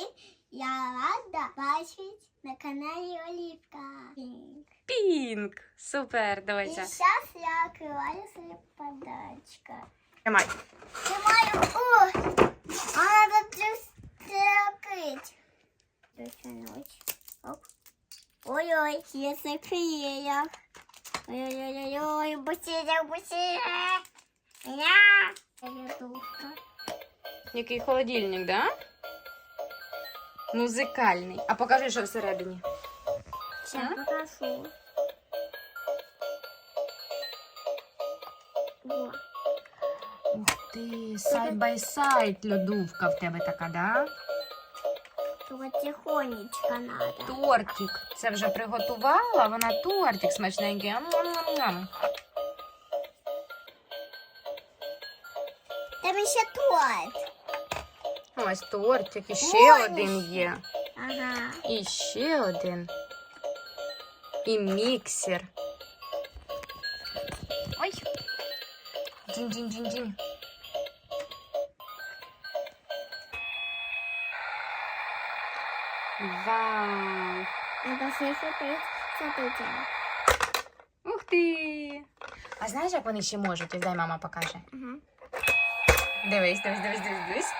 всім я рада бачити на каналі Олівка. Пінк. Супер, І доця. зараз я відкриваю свою подачка. Тримай. Тримаю. О! А надо закрыть. Дотянуть. Оп. Ой-ой, я закрыла. Ой-ой-ой, быстрее, быстрее. Я. Я духка. Який холодильник, да? Музикальний. А покажи, що всередині. Сейчас покажу. Во. Ух ти, сайд бай сайд льодувка в тебе така, да? Тут тихонечко надо. Тортик. Це вже приготувала, вона тортик смачненький. Ам-ням-ням. Там еще торт. Ось тортик, і ще Ой. один є. Ага. І ще один. І міксер. Ой. Дінь-дінь-дінь-дінь. Вау! Надо все сюрприз. Смотрите. Ух ти! А знаєш, як вони ще можуть? Ось дай мама покаже. Ага. Дивись, дивись, дивись, дивись, дивись.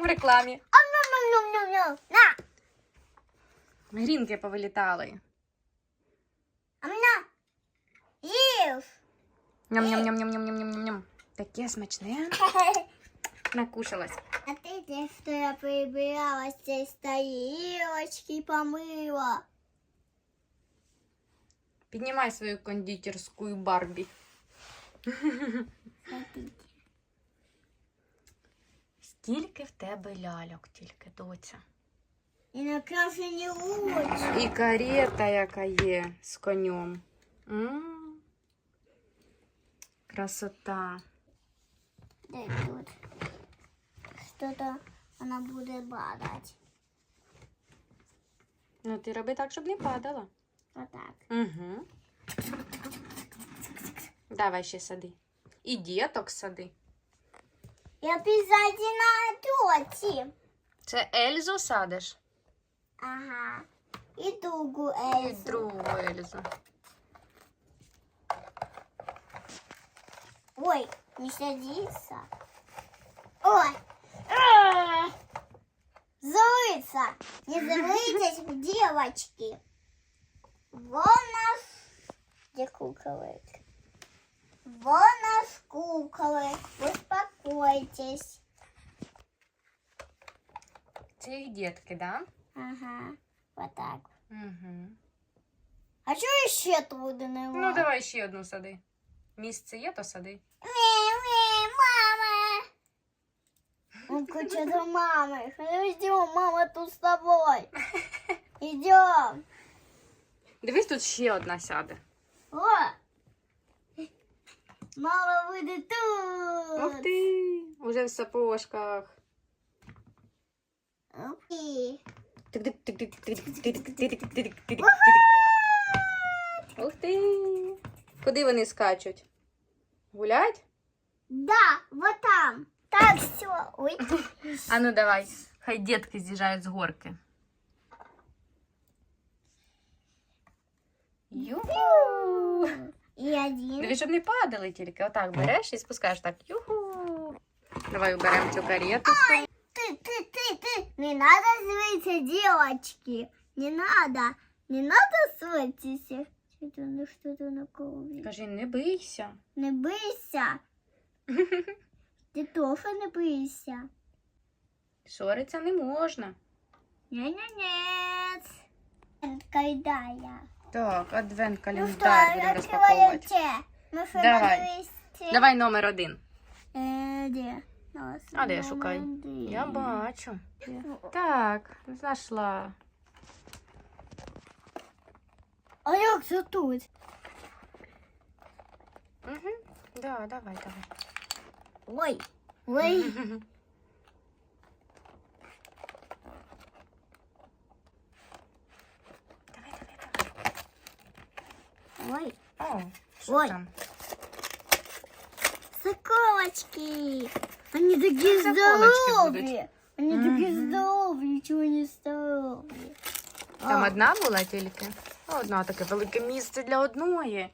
Як в рекламі. Ну-ну-ну-ну-ну. На. Грінки повилітали. А на. Їв. Ням-ням-ням-ням-ням-ням-ням. Таке смачне. Накушалась. А ты где, что я прибиралась здесь тарелочки помыла? Піднімай свою кондитерську Барбі. Смотрите. Скільки в тебе ляльок тільки, доця. И накрашені очі. І карета, яка є з конем. М. Красота. Дай тут. Что-то она будет падать. Ну, ти роби так, щоб не падала. Вот так. Угу. Давай ще сади. І діток сади. И обязательно тоти. Це Ельзу садиш? Ага. И другу І Эльзу. другу Ельзу. Ой, не садится. Ой. Злыться. Не злитесь, девочки. Вон наш... Где куколы? Вон наш куколы Успокойтесь. Це їх дітки, да? Ага. Вот так. Угу. А что еще трудно? Ну, давай ще одну сади. Місце є, то сади. Мэ, мама. Он хочет до мамы. Идем, мама тут с тобой. Идем. Дивись, тут ще одна сяде. О! Мама буде тут. Ух ти! Уже в сапожках. Окей. Ух ти! Куди вони скачуть? Гулять? Да, вот там. Так, все. Ой. А ну давай. Хай детки з'їжджають з горки. Ю! И один. Дивись, щоб не падали тільки. Отак береш і спускаєш так. Юху! Давай уберемо цю карету. Ты, ты, ты, ты. Не надо злиться, девочки. Не надо. Не надо ссориться. Что-то, ну что-то на ковре. Кажи, не бийся. Не бийся. Ти тоже не бийся. Ссориться не можна. Ня-ня-нет. Когда я? Так, адвент Ну календар будемо розпаковувати. Давай. Давай номер один. Где? Нас А де шукай? Я бачу. Так, знайшла. А як це тут? Угу. Да, давай, давай. Ой. Ой. Давай, давай, давай. Ой. О, що Ой. там? Це Заколочки. Они такие Заколочки здоровые. Они такие Мгм. здоровые, ничего не здоровые. Там А, одна була тільки. Одна таке велике місце для одної.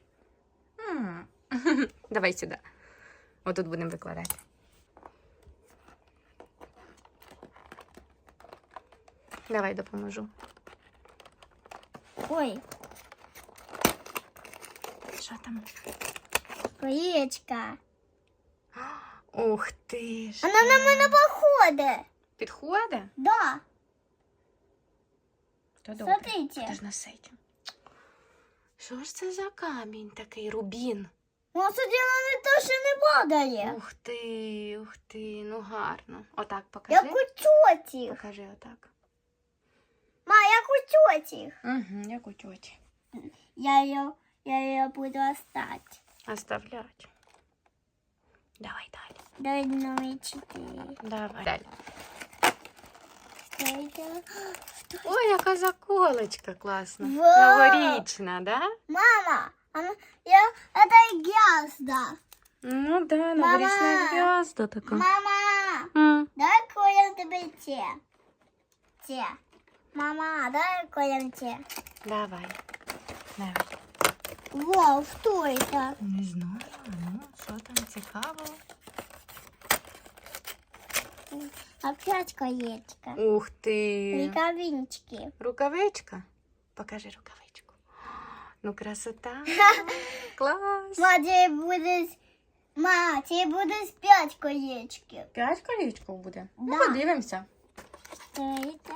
М. Давай сюди. Отут будемо викладати. Давай допоможу. Ой, Що там? колечко. Ух ти ж. Она на мене походить. Підходить? Да, То добре. смотрите. Ти ж носить. Що ж це за камінь такий рубін? Ну, она не точно не падає. Ух ти, ух ти, ну гарно. Отак покажи. Як у тьоті. Покажи отак. Ма, як у тьоті. Угу, як у тьоті. Я її, я її буду остати. Оставлять. Давай далі. Давай номер чотири. Давай. Далі. Що це? Ой, яка заколочка класна. Вау! Новорічна, да? Мама, она, я, это гнезда. Ну да, Мама! новорічна гв'язда така. Мама, М. давай коем тебе те. Те. Мама, давай коем те. Давай. Давай. Вау, что это? Не знаю, ну, що там цікаво. Опять колечко. Ух ти. Рукавички. Рукавичка. Покажи рукавичку. Ну, красота. Клас. Ма, тебе будет... Ма, тебе будет пять колечки. П'ять колічків буде. Ну, Да. подивимося. Что это?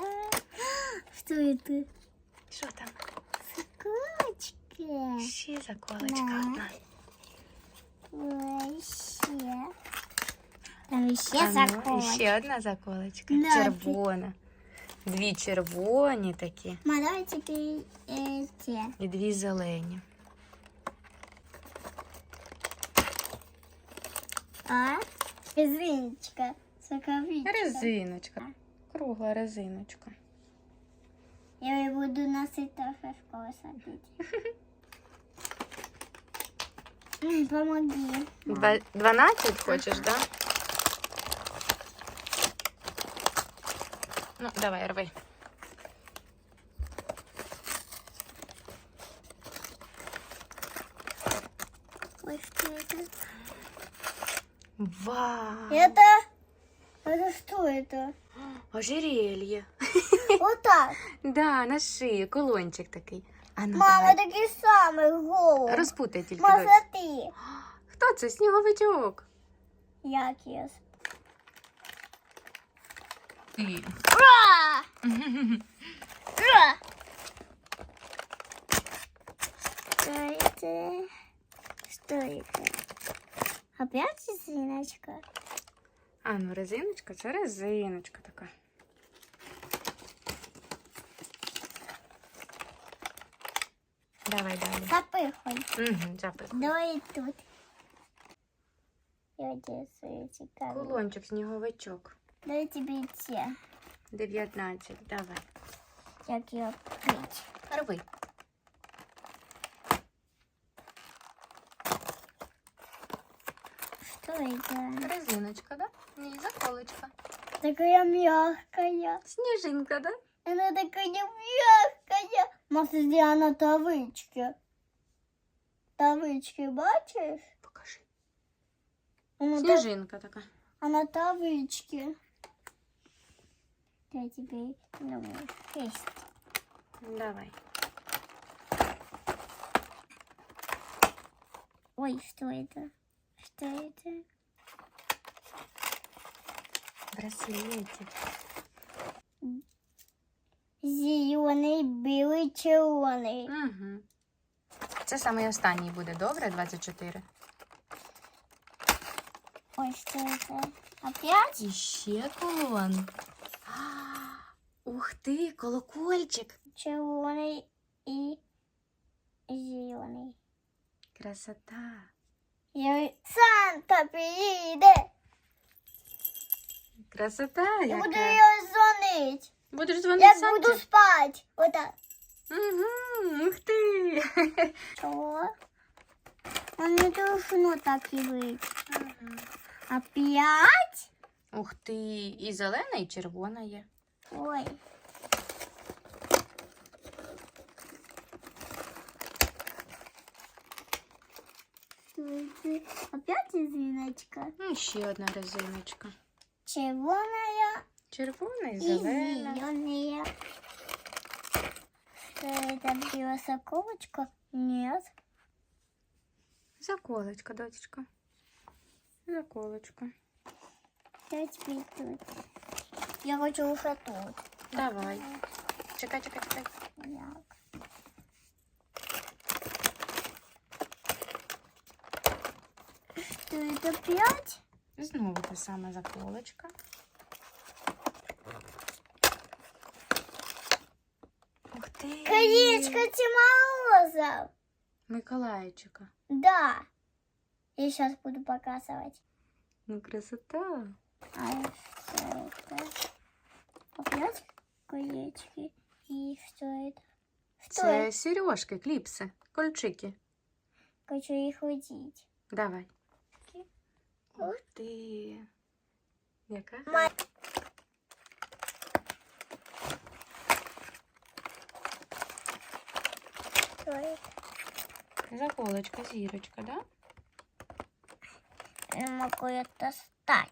Что это? Що там? Колечки. Ще заколочка Да. одна. Там А ну, ще одна заколочка. Да, Червона. Дві червоні такі Ма, давай теперь эти. і дві зелені. А? Резиночка. Соковичка. Резиночка. Кругла резиночка. Я буду носить тоже в школу садить. Помоги. Два- 12 хочеш, да? Ну, давай, рви. Ой, что это? Вау! Это... Это что это? Ожерелье. Вот так. Да, на шию, колончик такий. А ну Мама, давай. такие самые головы. Розпутай тільки Ма, дось. смотри. Хто це? Сніговичок. Як я сп- Ти. Ура! Ура! Что это? Что это? Опять резиночка? А ну резиночка, це резиночка така. Давай далі. Запыхай. Угу, запихуй. Давай тут. Я тебе свои цікаві. Кулончик, сніговичок. Дай тебе те, 19. Давай. як я пить. Рви. Что это? Резиночка, да? Ні, заколочка. Такая мягкая. Сніжинка, да? Она такая мягкая. Может, где она тавычки? Тавычки, бачишь? Покажи. Та- Сніжинка така. она тавычки. Я тебе ну, есть. Давай. Ой, что это? Что это? Браслетик. Зеленый, белый, червоный. Угу. Це самий останній буде, добре? 24. Ой, что это? Опять? І ще колон. А, Ух ти, колокольчик. Червоный и зеленый. Красота. Я... Санта приедет. Красота. Я буду яка. ее звонить. Будеш дзвонити Я Санті? буду спать. Вот так. Угу, ух ти. Он не должно так и быть. Опять? Ух ти, і зелена, і червона є. Ой. Опять резиночка. Ну, ще одна резиночка. Червоная Червона і зелена. зеленая. Что это белосоковочка? Нет. Заколочка, дочечка. Заколочка. Я теперь тут. Я хочу уже тут. Давай. Чекай, чекай, чекай. Так. Что это пять? Знову та сама заколочка. Ти! Колечко Тиморозов. Миколайчика. Да. Я сейчас буду показывать. Ну, красота. А что это? Опять колечки. И что это? Что Це это? сережки, кліпси, кольчики. Хочу их удить. Давай. Ух ти. Яка? Ма- Что это? Заколочка, зірочка, да? Не могу это стать.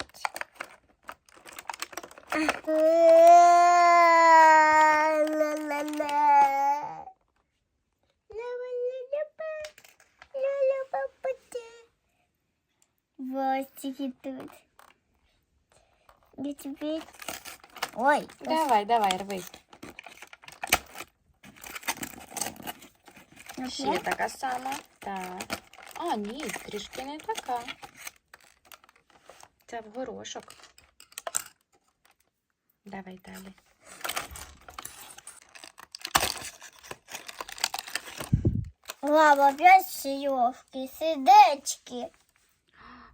Хвостики тут. Ой, Давай, давай, рви. Ще така сама. Так. А, ні, трішки не така. Це в горошок. Давай далі. Лава, опять сережки, сердечки.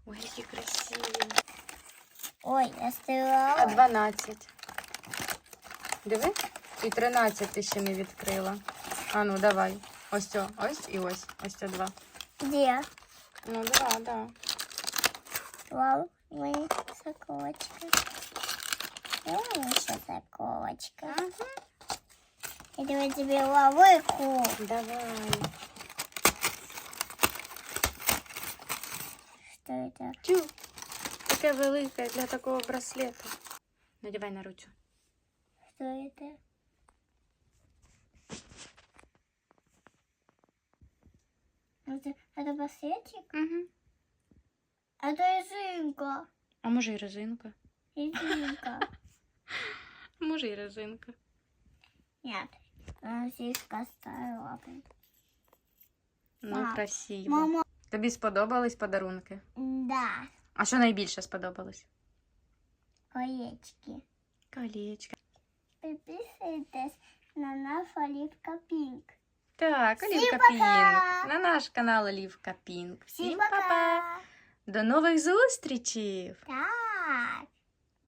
Ой, які красиві. Ой, я А стирала. 12. Диви. І 13 ти ще не відкрила. А ну, давай. Ось цю, ось і ось. Ось це два. Где? Ну, два, да. Вау, мои соколочки. Ой, еще соколочка. Я давай тебе лавыку. Давай. Что это? Тю. Таке велике для такого браслета. Надівай на руцю. Что это? Это, это браслетик? Угу. Это резинка. А може і резинка? Резинка. А Може і резинка. Нет, она слишком старая. Ну, А, красиво. Мама. Тобі сподобались подарунки? Да, А що найбільше сподобалось? колечки. Колечко. Підписуйтесь на наш Оливка Пінк. Так, Всім Олівка пока! Пінк. На наш канал Олівка Пінк. Всім Всім пока! па-па! До нових зустрічей! Так.